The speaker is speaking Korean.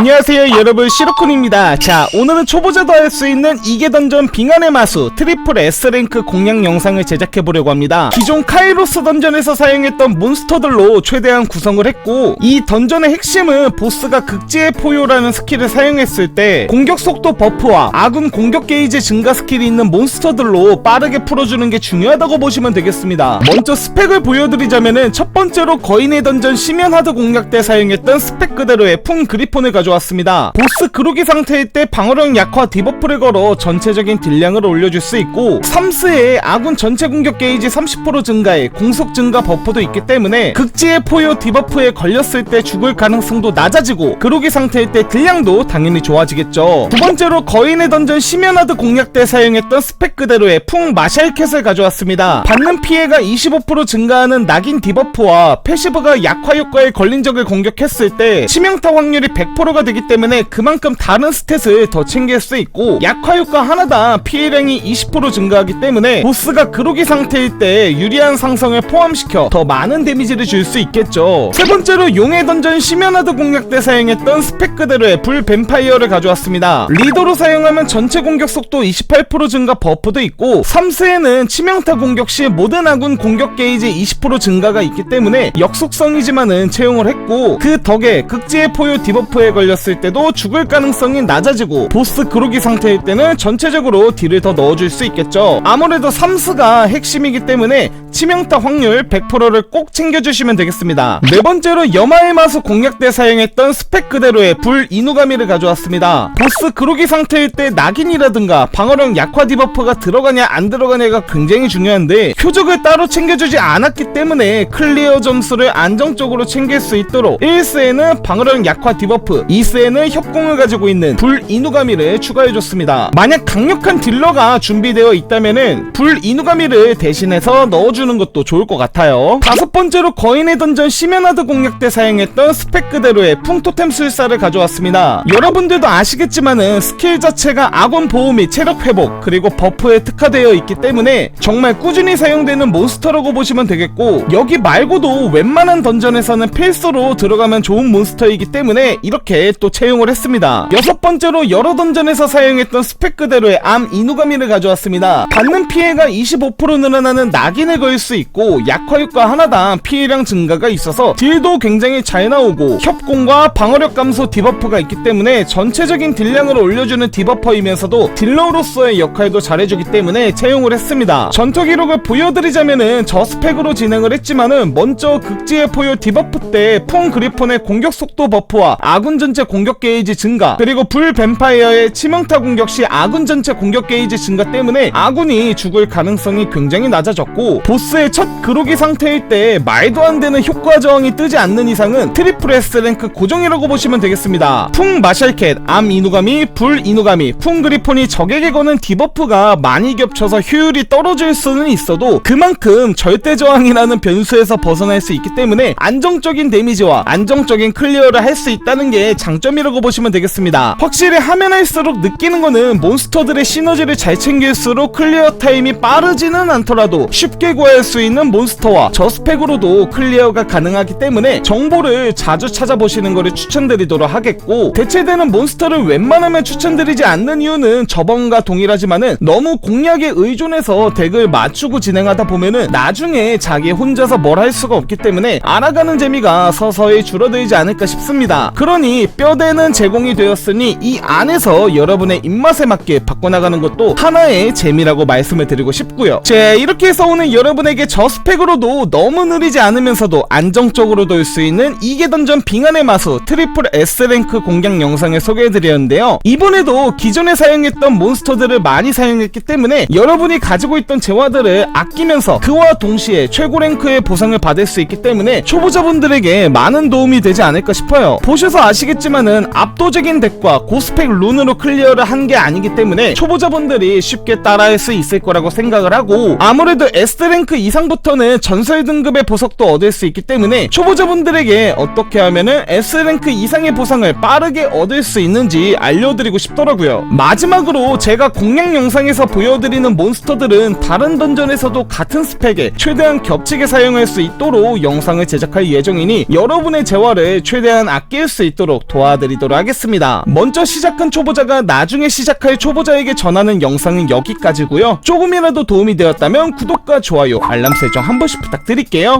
안녕하세요 여러분. 시로쿤입니다. 자 오늘은 초보자도 할 수 있는 이계 던전 빙안의 마수 트리플 S랭크 공략 영상을 제작해보려고 합니다. 기존 카이로스 던전에서 사용했던 몬스터들로 최대한 구성을 했고 이 던전의 핵심은 보스가 극지의 포효라는 스킬을 사용했을 때 공격 속도 버프와 아군 공격 게이지 증가 스킬이 있는 몬스터들로 빠르게 풀어주는 게 중요하다고 보시면 되겠습니다. 먼저 스펙을 보여드리자면은 첫 번째로 거인의 던전 심연 하드 공략 때 사용했던 스펙 그대로의 풍 그리폰을 가져 왔습니다. 보스 그루기 상태일 때 방어력 약화 디버프를 걸어 전체적인 딜량을 올려줄 수 있고 3스에 아군 전체 공격 게이지 30% 증가에 공속 증가 버프도 있기 때문에 극지의 포효 디버프에 걸렸을 때 죽을 가능성도 낮아지고 그루기 상태일 때 딜량도 당연히 좋아지겠죠. 두 번째로 거인의 던전 심연하드 공략 때 사용했던 스펙 그대로의 풍 마샬캣을 가져왔습니다. 받는 피해가 25% 증가하는 낙인 디버프와 패시브가 약화 효과에 걸린 적을 공격했을 때 치명타 확률이 100%가 되기 때문에 그만큼 다른 스탯을 더 챙길 수 있고 약화 효과 하나당 피해량이 20% 증가하기 때문에 보스가 그로기 상태일 때 유리한 상성을 포함시켜 더 많은 데미지를 줄 수 있겠죠. 세 번째로 용의 던전 심연하드 공략 때 사용했던 스펙 그대로의 불 뱀파이어를 가져왔습니다. 리더로 사용하면 전체 공격 속도 28% 증가 버프도 있고 3스에는 치명타 공격 시 모든 아군 공격 게이지 20% 증가가 있기 때문에 역속성이지만은 채용을 했고 그 덕에 극지의 포효 디버프에 걸 렸을 때도 죽을 가능성이 낮아지고 보스 그로기 상태일 때는 전체적으로 딜을 더 넣어줄 수 있겠죠. 아무래도 3스가 핵심이기 때문에 치명타 확률 100%를 꼭 챙겨주시면 되겠습니다. 네 번째로 여마의 마수 공략 때 사용했던 스펙 그대로의 불 이누가미를 가져왔습니다. 보스 그로기 상태일 때 낙인이라든가 방어력 약화 디버프가 들어가냐 안 들어가냐가 굉장히 중요한데 표적을 따로 챙겨주지 않았기 때문에 클리어 점수를 안정적으로 챙길 수 있도록 1스에는 방어력 약화 디버프 2스에는 협공을 가지고 있는 불 이누가미를 추가해줬습니다. 만약 강력한 딜러가 준비되어 있다면은 불 이누가미를 대신해서 넣어주는 것도 좋을 것 같아요. 다섯 번째로 거인의 던전 심연하드 공략 때 사용했던 스펙 그대로의 풍토템 술사를 가져왔습니다. 여러분들도 아시겠지만은 스킬 자체가 아군 보호 및 체력 회복 그리고 버프에 특화되어 있기 때문에 정말 꾸준히 사용되는 몬스터라고 보시면 되겠고 여기 말고도 웬만한 던전에서는 필수로 들어가면 좋은 몬스터이기 때문에 이렇게 또 채용을 했습니다. 여섯 번째로 여러 던전에서 사용했던 스펙 그대로의 암 이누가미를 가져왔습니다. 받는 피해가 25% 늘어나는 낙인을 걸 수 있고 약화 효과 하나당 피해량 증가가 있어서 딜도 굉장히 잘 나오고 협공과 방어력 감소 디버프가 있기 때문에 전체적인 딜량을 올려주는 디버퍼이면서도 딜러로서의 역할도 잘해주기 때문에 채용을 했습니다. 전투 기록을 보여드리자면은 저 스펙으로 진행을 했지만은 먼저 극지의 포효 디버프 때 풍 그리폰의 공격 속도 버프와 아군 전체 공격 게이지 증가 그리고 불 뱀파이어의 치명타 공격 시 아군 전체 공격 게이지 증가 때문에 아군이 죽을 가능성이 굉장히 낮아졌고 보스의 첫 그로기 상태일 때 말도 안 되는 효과 저항이 뜨지 않는 이상은 트리플 S 랭크 고정이라고 보시면 되겠습니다. 풍 마샬캣 암 이누가미 불 이누가미. 풍 그리폰이 적에게 거는 디버프가 많이 겹쳐서 효율이 떨어질 수는 있어도 그만큼 절대 저항이라는 변수에서 벗어날 수 있기 때문에 안정적인 데미지와 안정적인 클리어를 할 수 있다는 게 장점이라고 보시면 되겠습니다 확실히 하면 할수록 느끼는 거는 몬스터들의 시너지를 잘 챙길수록 클리어 타임이 빠르지는 않더라도 쉽게 구할 수 있는 몬스터와 저 스펙으로도 클리어가 가능하기 때문에 정보를 자주 찾아보시는 것을 추천드리도록 하겠고 대체되는 몬스터를 웬만하면 추천드리지 않는 이유는 저번과 동일하지만은 너무 공략에 의존해서 덱을 맞추고 진행하다 보면은 나중에 자기 혼자서 뭘 할 수가 없기 때문에 알아가는 재미가 서서히 줄어들지 않을까 싶습니다. 그러니 뼈대는 제공이 되었으니 이 안에서 여러분의 입맛에 맞게 바꿔나가는 것도 하나의 재미라고 말씀을 드리고 싶고요. 자 이렇게 해서 오늘 여러분에게 저 스펙으로도 너무 느리지 않으면서도 안정적으로 돌 수 있는 이계 던전 빙안의 마수 트리플 S랭크 공략 영상을 소개해드렸는데요. 이번에도 기존에 사용했던 몬스터들을 많이 사용했기 때문에 여러분이 가지고 있던 재화들을 아끼면서 그와 동시에 최고 랭크의 보상을 받을 수 있기 때문에 초보자분들에게 많은 도움이 되지 않을까 싶어요. 보셔서 아시겠 지만은 압도적인 덱과 고스펙 룬으로 클리어를 한 게 아니기 때문에 초보자분들이 쉽게 따라할 수 있을 거라고 생각을 하고 아무래도 S랭크 이상부터는 전설 등급의 보석도 얻을 수 있기 때문에 초보자분들에게 어떻게 하면은 S랭크 이상의 보상을 빠르게 얻을 수 있는지 알려드리고 싶더라고요. 마지막으로 제가 공략 영상에서 보여드리는 몬스터들은 다른 던전에서도 같은 스펙에 최대한 겹치게 사용할 수 있도록 영상을 제작할 예정이니 여러분의 재화를 최대한 아낄 수 있도록 도와드리도록 하겠습니다. 먼저 시작한 초보자가 나중에 시작할 초보자에게 전하는 영상은 여기까지고요. 조금이라도 도움이 되었다면 구독과 좋아요, 알람 설정 한 번씩 부탁드릴게요.